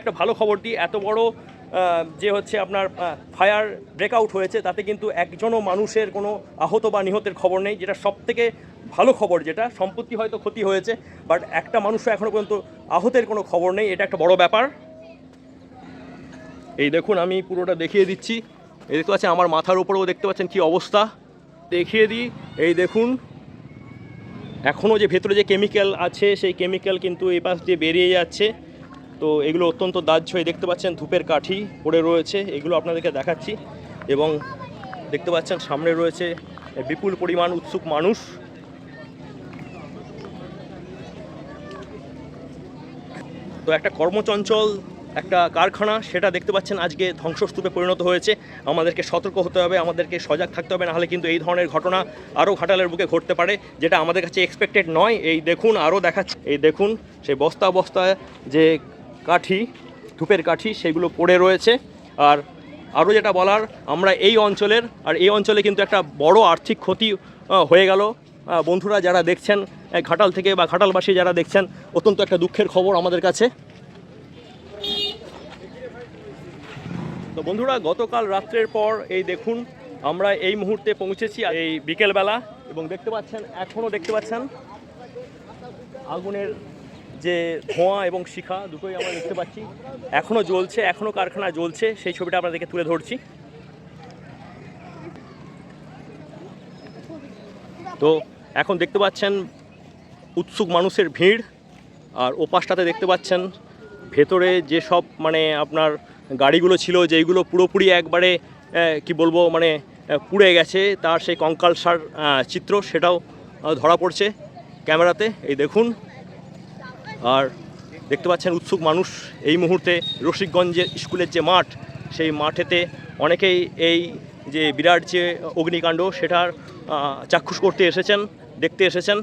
একটা ভালো খবর দিই। এত বড় যে হচ্ছে আপনার ফায়ার ব্রেকআউট হয়েছে, তাতে কিন্তু একজনও মানুষের কোনো আহত বা নিহতের খবর নেই, যেটা সব থেকে ভালো খবর যেটা। সম্পত্তি হয়তো ক্ষতি হয়েছে, বাট একটা মানুষও এখনও পর্যন্ত আহতের কোনো খবর নেই, এটা একটা বড় ব্যাপার। এই দেখুন, আমি পুরোটা দেখিয়ে দিচ্ছি। এই দেখতে পাচ্ছেন, আমার মাথার উপরেও দেখতে পাচ্ছেন কি অবস্থা। দেখিয়ে দিই, এই দেখুন। এখনও যে ভেতরে যে কেমিক্যাল আছে, সেই কেমিক্যাল কিন্তু এই পাশ দিয়ে বেরিয়ে যাচ্ছে। তো এগুলো অত্যন্ত দাহ্য। এই দেখতে পাচ্ছেন ধূপের কাঠি পড়ে রয়েছে, এগুলো আপনাদেরকে দেখাচ্ছি। এবং দেখতে পাচ্ছেন সামনে রয়েছে বিপুল পরিমাণ উৎসুক মানুষ। তো একটা কর্মচঞ্চল, একটা কারখানা, সেটা দেখতে পাচ্ছেন আজকে ধ্বংসস্তূপে পরিণত হয়েছে। আমাদেরকে সতর্ক হতে হবে, আমাদেরকে সজাগ থাকতে হবে, নাহলে কিন্তু এই ধরনের ঘটনা আরও ঘাটালের বুকে ঘটতে পারে, যেটা আমাদের কাছে এক্সপেক্টেড নয়। এই দেখুন, আরও দেখাচ্ছে। এই দেখুন, সেই বস্তা বস্তায় যে কাঠি, ধূপের কাঠি সেগুলো পড়ে রয়েছে। আর আরও যেটা বলার, আমরা এই অঞ্চলের, আর এই অঞ্চলে কিন্তু একটা বড় আর্থিক ক্ষতি হয়ে গেল। বন্ধুরা যারা দেখছেন ঘাটাল থেকে বা ঘাটালবাসী যারা দেখছেন, অত্যন্ত একটা দুঃখের খবর আমাদের কাছে। তো বন্ধুরা, গতকাল রাত্রের পর, এই দেখুন, আমরা এই মুহূর্তে পৌঁছেছি এই বিকেলবেলা এবং দেখতে পাচ্ছেন, এখনও দেখতে পাচ্ছেন, আগুনের যে ধোঁয়া এবং শিখা দুটোই আমরা দেখতে পাচ্ছি। এখনও জ্বলছে এখনও কারখানা জ্বলছে, সেই ছবিটা আপনাদেরকে তুলে ধরছি। তো এখন দেখতে পাচ্ছেন উৎসুক মানুষের ভিড়, আর ওপাশটাতে দেখতে পাচ্ছেন ভেতরে যে সব মানে আপনার গাড়িগুলো ছিল, যেইগুলো পুরোপুরি একবারে কি বলব মানে পুড়ে গেছে, তার সেই কঙ্কালসার চিত্র সেটাও ধরা পড়ছে ক্যামেরাতে। এই দেখুন আর দেখতে পাচ্ছেন উৎসুক মানুষ। এই মুহূর্তে রসিকগঞ্জের স্কুলের যে মাঠ, সেই মাঠেতে অনেকেই এই যে বিরাট যে অগ্নিকাণ্ড, সেটার চাক্ষুষ করতে এসেছেন, দেখতে এসেছেন।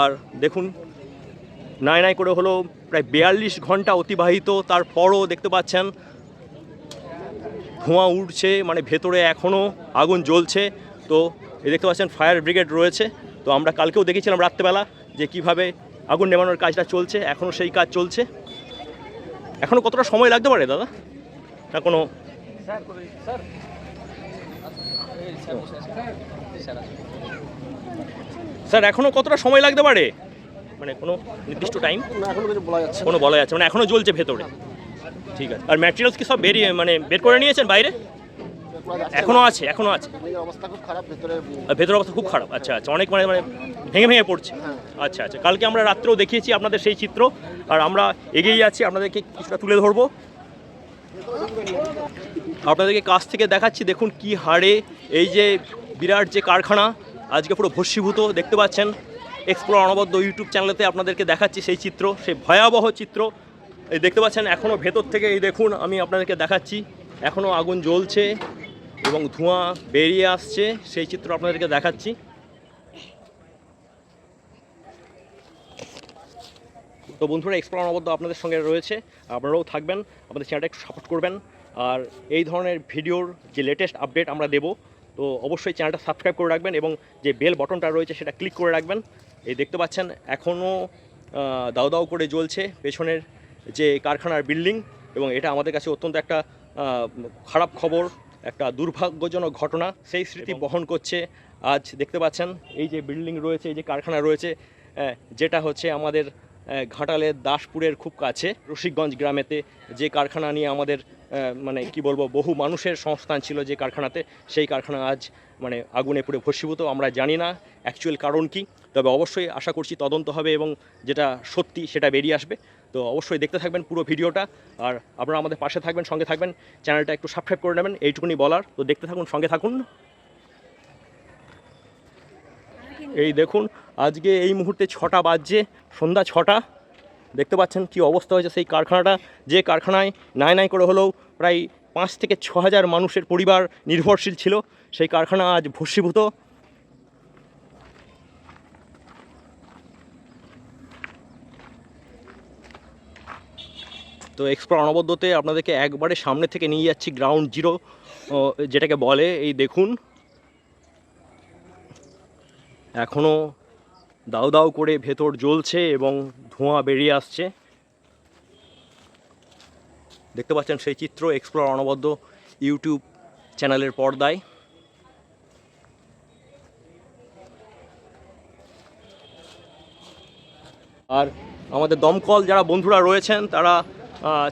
আর দেখুন, নাই নাই করে হলো প্রায় বিয়াল্লিশ ঘণ্টা অতিবাহিত, তারপরও দেখতে পাচ্ছেন ধোঁয়া উঠছে মানে ভেতরে এখনও আগুন জ্বলছে। তো এই দেখতে পাচ্ছেন ফায়ার ব্রিগেড রয়েছে। তো আমরা কালকেও দেখেছিলাম রাত্রেবেলা যে কীভাবে আগুন নেভানোর কাজটা চলছে এখনও সেই কাজ চলছে। এখনও কতটা সময় লাগতে পারে দাদা? না কোনো স্যার এখনও কতটা সময় লাগতে পারে? মানে কোনো নির্দিষ্ট টাইম না বলা যাচ্ছে না। কোনো বলা যাচ্ছে মানে এখনও জ্বলছে ভেতরে। ঠিক আছে। আর ম্যাটেরিয়ালস কি সব বেরিয়ে মানে বের করে নিয়েছেন বাইরে? এখনও আছে এখনও আছে। ভেতরের অবস্থা খুব খারাপ। আচ্ছা আচ্ছা অনেক মানে মানে ভেঙে ভেঙে পড়ছে। আচ্ছা আচ্ছা কালকে আমরা রাত্রেও দেখিয়েছি আপনাদের সেই চিত্র। আর আমরা এগিয়ে যাচ্ছি, আপনাদেরকে কিছুটা তুলে ধরবো। আপনাদেরকে কাছ থেকে দেখাচ্ছি, দেখুন কি হারে এই যে বিরাট যে কারখানা, আজকে পুরো ভস্মীভূত, দেখতে পাচ্ছেন? এক্সপ্লোর অনবদ্য ইউটিউব চ্যানেলেতে আপনাদেরকে দেখাচ্ছি সেই চিত্র, সেই ভয়াবহ চিত্র। এই দেখতে পাচ্ছেন এখনও ভেতর থেকে এই দেখুন, আমি আপনাদেরকে দেখাচ্ছি। এখনও আগুন জ্বলছে। এবং ধোঁয়া বেরিয়ে আসছে, সেই চিত্র আপনাদেরকে দেখাচ্ছি। তো বন্ধুরা এক্সপ্লোর অনবদ্য আপনাদের সঙ্গে রয়েছে। আপনারাও থাকবেন আমাদের চ্যানেলটা একটু সাপোর্ট করবেন। আর এই ধরনের ভিডিওর যে লেটেস্ট আপডেট আমরা দেব, তো অবশ্যই চ্যানেলটা সাবস্ক্রাইব করে রাখবেন এবং যে বেল বটনটা রয়েছে সেটা ক্লিক করে রাখবেন। এই দেখতে পাচ্ছেন এখনও দাও দাও করে জ্বলছে পেছনের যে কারখানার বিল্ডিং এবং এটা আমাদের কাছে অত্যন্ত একটা খারাপ খবর। একটা দুর্ভাগ্যজনক ঘটনা। সেই স্মৃতি বহন করছে আজ দেখতে পাচ্ছেন এই যে বিল্ডিং রয়েছে এই যে কারখানা রয়েছে যেটা হচ্ছে আমাদের ঘাটালের দাসপুরের খুব কাছে। রসিকগঞ্জ গ্রামেতে যে কারখানা নিয়ে আমাদের মানে কি বলব বহু মানুষের সংস্থান ছিল যে কারখানাতে সেই কারখানা আজ মানে আগুনে পুড়ে ভস্মীভূত আমরা জানি না অ্যাকচুয়াল কারণ কি। তবে অবশ্যই আশা করছি তদন্ত হবে এবং যেটা সত্যি সেটা বেরিয়ে আসবে। তো অবশ্যই দেখতে থাকবেন পুরো ভিডিওটা। আর আপনারা আমাদের পাশে থাকবেন, সঙ্গে থাকবেন। চ্যানেলটা একটু সাবস্ক্রাইব করে নেবেন, এইটুকুনি বলার। তো দেখতে থাকুন, সঙ্গে থাকুন। এই দেখুন, আজকে এই মুহূর্তে ছটা বাজছে, সন্ধ্যা ছটা। দেখতে পাচ্ছেন কি অবস্থা হয়েছে সেই কারখানাটা। যে কারখানায় নাই নাই করে হলেও প্রায় পাঁচ থেকে ছ হাজার মানুষের পরিবার নির্ভরশীল ছিল, সেই কারখানা আজ ভস্মীভূত। তো এক্সপ্লোর অনবদ্যতে আপনাদেরকে একবারে সামনে থেকে নিয়ে যাচ্ছি গ্রাউন্ড জিরো যেটাকে বলে, এই দেখুন। এখনও দাউ দাউ করে ভেতর জ্বলছে এবং ধোঁয়া বেরিয়ে আসছে। দেখতে পাচ্ছেন সেই চিত্র এক্সপ্লোর অনবদ্য ইউটিউব চ্যানেলের পর্দায়। আর আমাদের দমকল, যারা বন্ধুরা রয়েছেন, তারা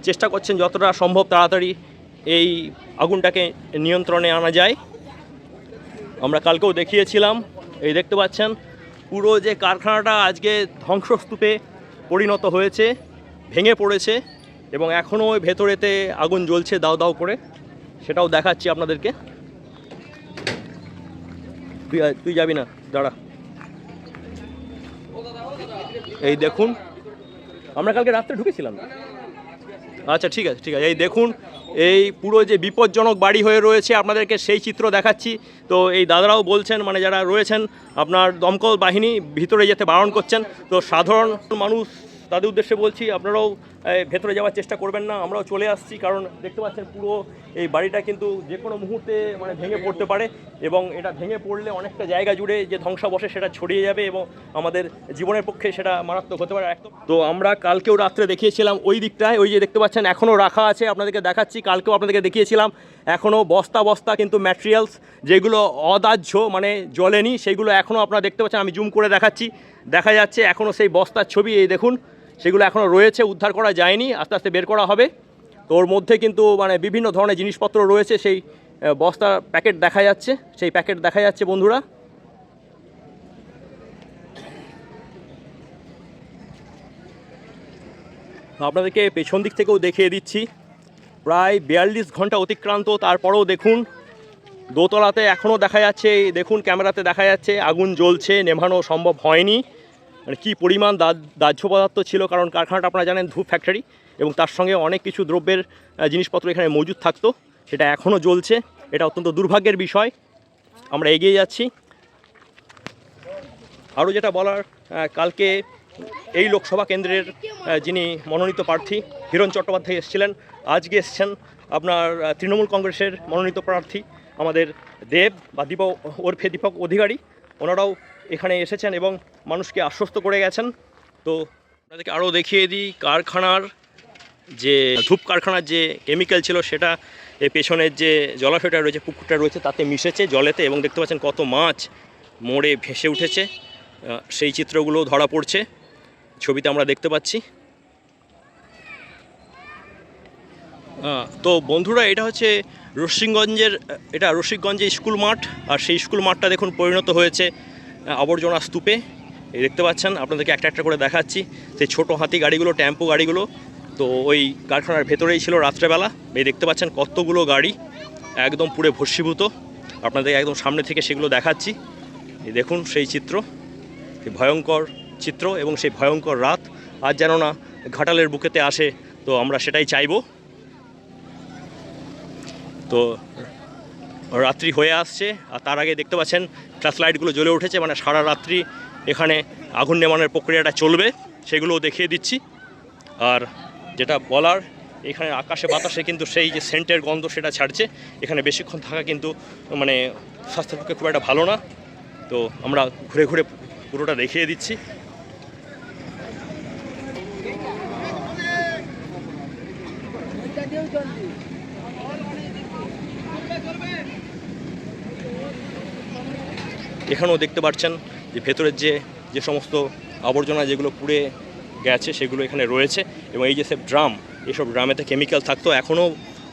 চেষ্টা করছেন যতটা সম্ভব তাড়াতাড়ি এই আগুনটাকে নিয়ন্ত্রণে আনা যায়। আমরা কালকেও দেখিয়েছিলাম, এই দেখতে পাচ্ছেন, পুরো যে কারখানাটা আজকে ধ্বংসস্তূপে পরিণত হয়েছে, ভেঙে পড়েছে এবং এখনও ওই ভেতরেতে আগুন জ্বলছে দাও দাও করে। সেটাও দেখাচ্ছি আপনাদেরকে। তুই তুই যাবি না, দাঁড়া। এই দেখুন, আমরা কালকে রাত্রে ঢুকেছিলাম। আচ্ছা ঠিক আছে ঠিক আছে। এই দেখুন, এই পুরো যে বিপজ্জনক বাড়ি হয়ে রয়েছে, আপনাদেরকে সেই চিত্র দেখাচ্ছি। তো এই দাদারাও বলছেন মানে যারা রয়েছেন, আপনার দমকল বাহিনী ভিতরে যেতে বারণ করছেন। তো সাধারণ মানুষ, তাদের উদ্দেশ্যে বলছি, আপনারাও ভেতরে যাওয়ার চেষ্টা করবেন না, আমরাও চলে আসছি, কারণ দেখতে পাচ্ছেন পুরো এই বাড়িটা কিন্তু যে কোনো মুহূর্তে মানে ভেঙে পড়তে পারে এবং এটা ভেঙে পড়লে অনেকটা জায়গা জুড়ে যে ধ্বংসাবশে সেটা ছড়িয়ে যাবে এবং আমাদের জীবনের পক্ষে সেটা মারাত্মক হতে পারে। একদম। তো আমরা কালকেও রাত্রে দেখিয়েছিলাম ওই দিকটায়, ওই যে দেখতে পাচ্ছেন এখনও রাখা আছে, আপনাদেরকে দেখাচ্ছি, কালকেও আপনাদেরকে দেখিয়েছিলাম, এখনও বস্তা বস্তা কিন্তু ম্যাটেরিয়ালস যেগুলো অদাহ্য মানে জলেনি সেগুলো এখনও আপনারা দেখতে পাচ্ছেন, আমি জুম করে দেখাচ্ছি, দেখা যাচ্ছে এখনও সেই বস্তার ছবি, এই দেখুন সেগুলো এখনও রয়েছে, উদ্ধার করা যায়নি, আস্তে আস্তে বের করা হবে। তো ওর মধ্যে কিন্তু মানে বিভিন্ন ধরনের জিনিসপত্র রয়েছে, সেই বস্তার প্যাকেট দেখা যাচ্ছে, সেই প্যাকেট দেখা যাচ্ছে বন্ধুরা। আপনাদেরকে পেছন দিক থেকেও দেখিয়ে দিচ্ছি। প্রায় বিয়াল্লিশ ঘণ্টা অতিক্রান্ত, তারপরেও দেখুন, দোতলাতে এখনও দেখা যাচ্ছে, দেখুন ক্যামেরাতে দেখা যাচ্ছে, আগুন জ্বলছে, নেভানো সম্ভব হয়নি। মানে কী পরিমাণ দাহ্য পদার্থ ছিল? কারণ কারখানাটা আপনারা জানেন ধূপ ফ্যাক্টরি এবং তার সঙ্গে অনেক কিছু দ্রব্যের জিনিসপত্র এখানে মজুদ থাকতো। সেটা এখনও জ্বলছে। এটা অত্যন্ত দুর্ভাগ্যের বিষয়। আমরা এগিয়ে যাচ্ছি। আরও যেটা বলার কালকে এই লোকসভা কেন্দ্রের যিনি মনোনীত প্রার্থী হিরণ চট্টোপাধ্যায় এসেছিলেন, আজকে এসছেন আপনার তৃণমূল কংগ্রেসের মনোনীত প্রার্থী আমাদের দেব বা দীপক ওরফে দীপক অধিকারী। ওনারাও এখানে এসেছেন এবং মানুষকে আশ্বস্ত করে গেছেন। তো আপনাদেরকে আরও দেখিয়ে দিই কারখানার যে, ধূপ কারখানার যে কেমিক্যাল ছিল, সেটা এই পেছনের যে জলাশয়টা রয়েছে, পুকুরটা রয়েছে, তাতে মিশেছে জলেতে এবং দেখতে পাচ্ছেন কত মাছ মোড়ে ভেসে উঠেছে। সেই চিত্রগুলো ধরা পড়ছে। ছবিতে আমরা দেখতে পাচ্ছি। তো বন্ধুরা, এটা হচ্ছে রসিকগঞ্জের, এটা রসিকগঞ্জে স্কুল মাঠ, আর সেই স্কুল মাঠটা দেখুন পরিণত হয়েছে। আবর্জনা স্তূপে। এই দেখতে পাচ্ছেন, আপনাদেরকে একটা একটা করে দেখাচ্ছি। সেই ছোটো হাতি গাড়িগুলো, টেম্পো গাড়িগুলো, তো ওই কারখানার ভেতরেই ছিল রাত্রেবেলা। এই দেখতে পাচ্ছেন কতগুলো গাড়ি, একদম পুরো ভস্মীভূত। আপনাদের একদম সামনে থেকে সেগুলো দেখাচ্ছি। এই দেখুন সেই চিত্র, সেই ভয়ঙ্কর চিত্র এবং সেই ভয়ঙ্কর রাত। আর যেন না ঘাটালের বুকেতে আসে, তো আমরা সেটাই চাইব। তো রাত্রি হয়ে আসছে আর তার আগে দেখতে পাচ্ছেন ফ্ল্যাশ লাইটগুলো জ্বলে উঠেছে মানে সারা রাত্রি এখানে আগুন নেমানোর প্রক্রিয়াটা চলবে, সেগুলোও দেখিয়ে দিচ্ছি। আর যেটা বলার, এখানে আকাশে বাতাসে কিন্তু সেই যে সেন্টের গন্ধ সেটা ছাড়ছে, এখানে বেশিক্ষণ থাকা কিন্তু মানে স্বাস্থ্যের পক্ষে খুব একটা ভালো না। তো আমরা ঘুরে ঘুরে পুরোটা দেখিয়ে দিচ্ছি। এখানেও দেখতে পাচ্ছেন যে ভেতরের যে যে সমস্ত আবর্জনা যেগুলো পুড়ে গেছে সেগুলো এখানে রয়েছে এবং এই যে সব ড্রাম এইসব ড্রামেতে কেমিক্যাল থাকতো। এখনও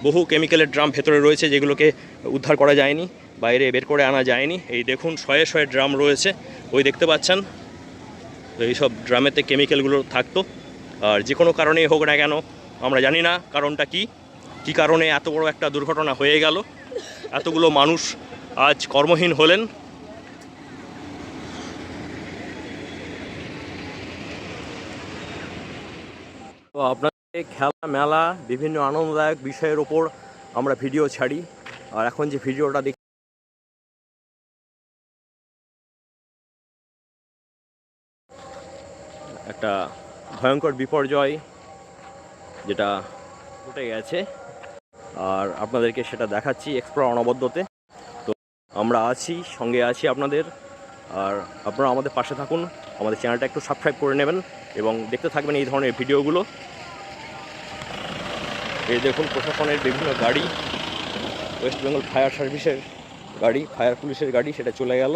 বহু কেমিক্যালের ড্রাম ভেতরে রয়েছে যেগুলোকে উদ্ধার করা যায়নি, বাইরে বের করে আনা যায়নি। এই দেখুন, শয়ে শয়ে ড্রাম রয়েছে। ওই দেখতে পাচ্ছেন? তো এইসব ড্রামেতে কেমিক্যালগুলো থাকতো। আর যে কোনো কারণেই হোক না কেন, আমরা জানি না কারণটা কি। কী কারণে এত বড় একটা দুর্ঘটনা হয়ে গেল? এতগুলো মানুষ আজ কর্মহীন হলেন। তো আপনাদের খেলা মেলা বিভিন্ন আনন্দদায়ক বিষয়ের ওপর আমরা ভিডিও ছাড়ি। আর এখন যে ভিডিওটা দেখি একটা ভয়ঙ্কর বিপর্যয় যেটা ঘটে গেছে। আর আপনাদেরকে সেটা দেখাচ্ছি এক্সপ্লোর অনবদ্যতে। তো আমরা আছি, সঙ্গে আছি আপনাদের। আর আপনারা আমাদের পাশে থাকুন, আমাদের চ্যানেলটা একটু সাবস্ক্রাইব করে নেবেন এবং দেখতে থাকবেন এই ধরনের ভিডিওগুলো। এই দেখুন, প্রশাসনের বিভিন্ন গাড়ি ওয়েস্ট বেঙ্গল ফায়ার সার্ভিসের গাড়ি ফায়ার পুলিশের গাড়ি, সেটা চলে গেল।